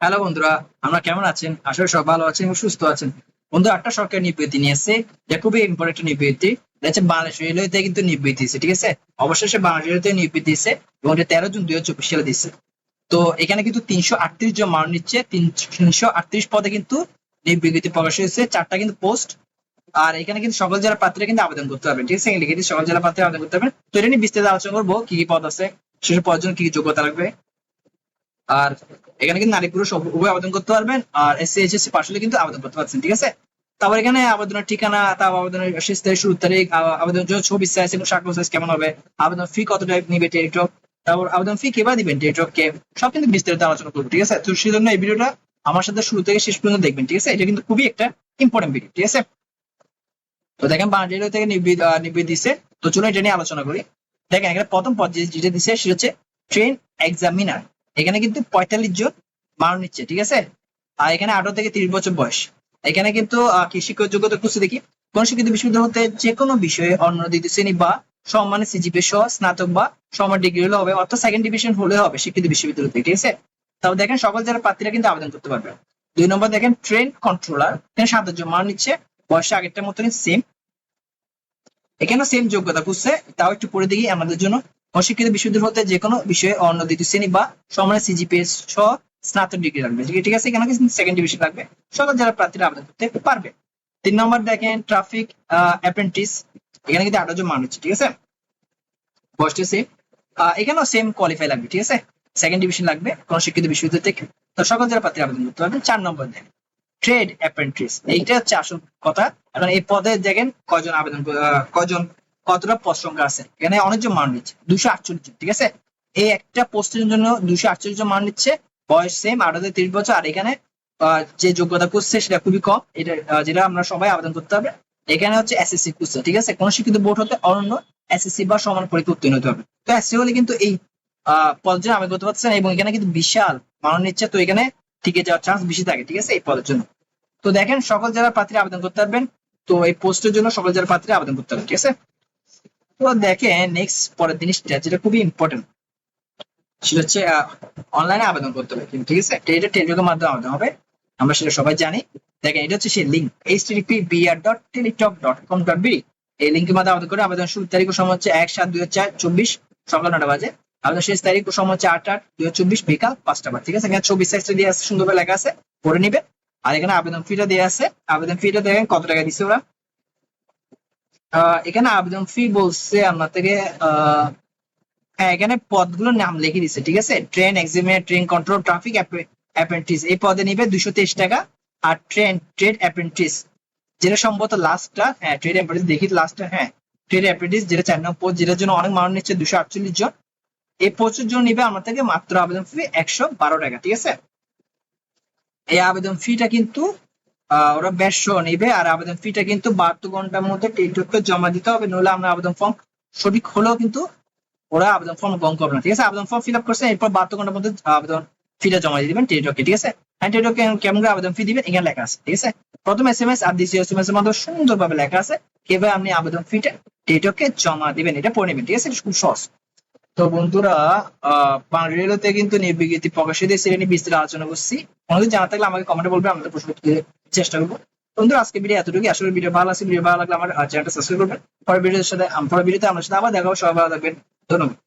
Hello বন্ধুরা, আমরা কেমন আছেন? আসলে সব ভালো আছেন এবং সুস্থ আছেন। বন্ধু একটা সরকার নিবৃত্তি নিয়ে এসে যা খুবই ইম্পর্টেন্ট নিবৃত্তি। বাংলাদেশ রেলওয়েতে কিন্তু নিবৃত্তি দিচ্ছে ঠিক আছে? অবশেষে বাংলাদেশ রেলওয়েতে নিবৃত্তি দিচ্ছে এবং এটা তেরো জুন দুই হাজার চব্বিশ সালে দিচ্ছে তো এখানে কিন্তু তিনশো আটত্রিশ জন মানুষ নিচ্ছে। তিনশো আটত্রিশ পদে কিন্তু নিবৃত্তি প্রকাশ হয়েছে। চারটা কিন্তু পোস্ট আর এখানে কিন্তু সকল জেলা প্রার্থীরা কিন্তু আবেদন করতে পারবেন, ঠিক আছে? লিখে দিচ্ছি সকল জেলা প্রার্থীরা আবেদন করতে পারবেন। তো এটা নিয়ে বিস্তারিত আলোচনা করব, কি কি পদ আছে, সেসব পদের জন্য কি যোগ্যতা লাগবে আর এখানে কিন্তু নারী পুরুষ উভয় আবেদন করতে পারবেন। আর এসসি এইচএসসি পার্সোনালি কিন্তু আবেদন করতে পারছেন ঠিক আছে? তারপর এখানে আবেদনের ঠিকানা তারপর আবেদনের শেষ তারিখ শুরু তারিখ আবেদনের জন্য ছবি সাইজ এবং সাক্ষ্য সাইজ কেমন হবে আবেদন ফি কত টাইপ নিবে টেলিটক তারপর আবেদন ফি কেবার দিবেন টেলিটক কে সব কিন্তু বিস্তারিত আলোচনা করব ঠিক আছে? তো সেই জন্য এই ভিডিওটা আমার সাথে শুরু থেকে শেষ পর্যন্ত দেখবেন ঠিক আছে? এটা কিন্তু খুবই একটা ইম্পর্টেন্ট ভিডিও ঠিক আছে? তো দেখেন বাংলাদেশ থেকে নিবৃত আহ, দিছে। তো চলুন এটা নিয়ে আলোচনা করি। দেখেন এখানে প্রথম পদ যেটা দিছে সেটা হচ্ছে ট্রেন এক্সামিনার এখানে কিন্তু পঁয়তাল্লিশ জন মারণ নিচ্ছে, ঠিক আছে? আর এখানে আঠারো থেকে তিরিশ বছর বয়স। এখানে কিন্তু শিক্ষক যোগ্যতা খুঁজছে দেখি। কোন শিক্ষিত বিশ্ববিদ্যালয় হতে যে কোনো বিষয়ে অন্য দ্বিতীয় শ্রেণি বা সম্মানের সিজিপি সহ স্নাতক বা সমান ডিগ্রি হলে হবে, অর্থাৎ সেকেন্ড ডিভিশন হলে হবে শিক্ষিত বিশ্ববিদ্যালয় থেকে, ঠিক আছে? তারপর দেখেন, সকল যারা প্রার্থীরা কিন্তু আবেদন করতে পারবে। দুই নম্বর দেখেন ট্রেন কন্ট্রোলার এখানে সাত জন মানুষ নিচ্ছে বয়সে আগেরটার মতনই সেম এখানে সেম যোগ্যতা খুঁজছে, তাও একটু পড়ে দেখি, আমাদের জন্য অশিক্ষিত বিশ্ববিদ্যালয় হতে যে কোনো বিষয়ে অন্য দ্বিতীয় শ্রেণি বা সমানের সিজিপিএস সহ স্নাতক ডিগ্রি লাগবে। ঠিক- আছে এখানে সেকেন্ড ডিভিশন লাগবে? সকল যারা প্রার্থীরা আবেদন করতে পারবে। তিন নম্বর দেখেন ট্রাফিক অ্যাপ্রেন্টিস এখানে কিন্তু আঠারো জন মানুষ ঠিক আছে? বয়সটা সেম এখানেও সেম কোয়ালিফাই লাগবে, ঠিক আছে? সেকেন্ড ডিভিশন লাগবে, কোন শিক্ষিত বিশ্ববিদ্যালয় থেকে। তো সকল যারা প্রার্থীরা আবেদন করতে পারবেন চার নম্বর দেখেন ট্রেড অ্যাপ্রেন্টিস এইটা হচ্ছে আসল কথা। এখন এই পদে দেখেন কজন আবেদন কজন কতটা পদ সংখ্যা আছে? এখানে অনেকজন মান নিচ্ছে, দুশো আটচল্লিশ ঠিক আছে? এই একটা পোস্টের জন্য দুশো আটচল্লিশ জন মান নিচ্ছে, বয়স সেম আঠারো তিরিশ বছর, আর এখানে যে যোগ্যতা করছে সেটা খুবই কম, এটা যেটা আমরা সবাই আবেদন করতে হবে। এখানে হচ্ছে এসএসসি করছে ঠিক আছে? কোন শিক্ষিত বোর্ড হতে অনন্য এসএসসি বা সমান পরীক্ষা উত্তীর্ণ হতে হবে। তো এসসি হলে কিন্তু এই পদের আবেদন করতে পারছেন এবং এখানে কিন্তু বিশাল মান নিচ্ছে, তো এখানে টিকে যাওয়ার চান্স বেশি থাকে, ঠিক আছে? এই পদের জন্য। তো দেখেন, সকল যারা প্রার্থীরা আবেদন করতে পারবেন, তো এই পোস্টের জন্য সকল যারা প্রার্থীরা আবেদন করতে পারবেন ঠিক আছে? তো দেখেন নেক্সট পরের জিনিসটা যেটা খুবই ইম্পর্টেন্ট সেটা হচ্ছে অনলাইনে আবেদন করতে হবে কিন্তু, ঠিক আছে? এটা টেলিটকের মাধ্যমে আবেদন হবে। আমরা সেটা সবাই জানি। দেখেন, এটা হচ্ছে সেই link H TP BR dot Teletalk dot com dot B এই লিঙ্কের মাধ্যমে আবেদন করে আবেদন শুরু তারিখ ও সময় হচ্ছে এক সাত দুই হাজার চব্বিশ, সকাল নটা বাজে। আবেদন শেষ তারিখ ও সময় হচ্ছে আট আট দুই হাজার চব্বিশ, বিকাল পাঁচটা বার ঠিক আছে? এখানে চব্বিশ সাইজটা দিয়ে আছে, সুন্দরভাবে লেখা আছে, পড়ে নিবে আর এখানে আবেদন ফিটা দেওয়া আছে। আবেদন ফিটা দেখেন কত টাকা দিচ্ছে ওরা? এখানে আবেদন ফি বলছে আপনার থেকে হ্যাঁ এখানে পদগুলোর নাম লিখে দিচ্ছে ঠিক আছে? Train examiner train control traffic apprentice এই পদে নিবে দুশো তেইশ টাকা আর ট্রেন ট্রেড অ্যাপ্রেন্টিস যেটা সম্ভবত লাস্টটা হ্যাঁ ট্রেড অ্যাপ্রেন্টিস দেখি লাস্টটা হ্যাঁ ট্রেড অ্যাপ্রেন্টিস যেটা চার নম্বর পদ যেটার জন্য অনেক মানুষ নিচ্ছে দুশো আটচল্লিশ জন, এই পোস্টের জন্য নিবে আমার থেকে মাত্র আবেদন ফি একশো বারো টাকা, ঠিক আছে? এই আবেদন ফিটা কিন্তু ওরা বেশশো নিবে, আর আবেদন ফিটা কিন্তু বাহাত্তর ঘণ্টার মধ্যে টেলিটককে জমা দিতে হবে, নইলে আমরা আবেদন ফর্ম সঠিক হলেও কিন্তু ওরা আবেদন ফর্ম গ্রহণ করবে না, ঠিক আছে? আবেদন ফর্ম ফিল আপ করছে, এরপর বাহাত্তর ঘণ্টার মধ্যে আবেদন ফিটা জমা দিয়ে দিবেন টেলিটকে ঠিক আছে? হ্যাঁ টেলিটকে কেমন করে আবেদন ফি দিবেন? এখানে লেখা আছে, ঠিক আছে? প্রথম এস এম এস আর দ্বিতীয় এস এম এস এর মধ্যে সুন্দরভাবে লেখা আছে, কীভাবে আপনি আবেদন ফিটা টেলিটকে জমা দিবেন, এটা পড়ে নেবেন, ঠিক আছে? খুব সহজ। তো বন্ধুরা রেলতে কিন্তু নির্বিজ্ঞপ্তি প্রকাশিত সেটা নিয়ে বিস্তারিত আলোচনা করছি। অনেক জানা থাকলে আমাকে কমেন্টে বলবে আমাদের প্রশ্ন চেষ্টা করব। বন্ধুরা আজকে ভিডিও এতটুকু আসলে ভিডিও ভালো আছে ভিডিও ভালো লাগলে আমার চ্যানেলটা সাবস্ক্রাইব করবেন। পরের ভিডিওর সাথে পরের ভিডিওতে আমার সাথে আবার দেখা হবে। সবাই ভালো থাকবেন। ধন্যবাদ।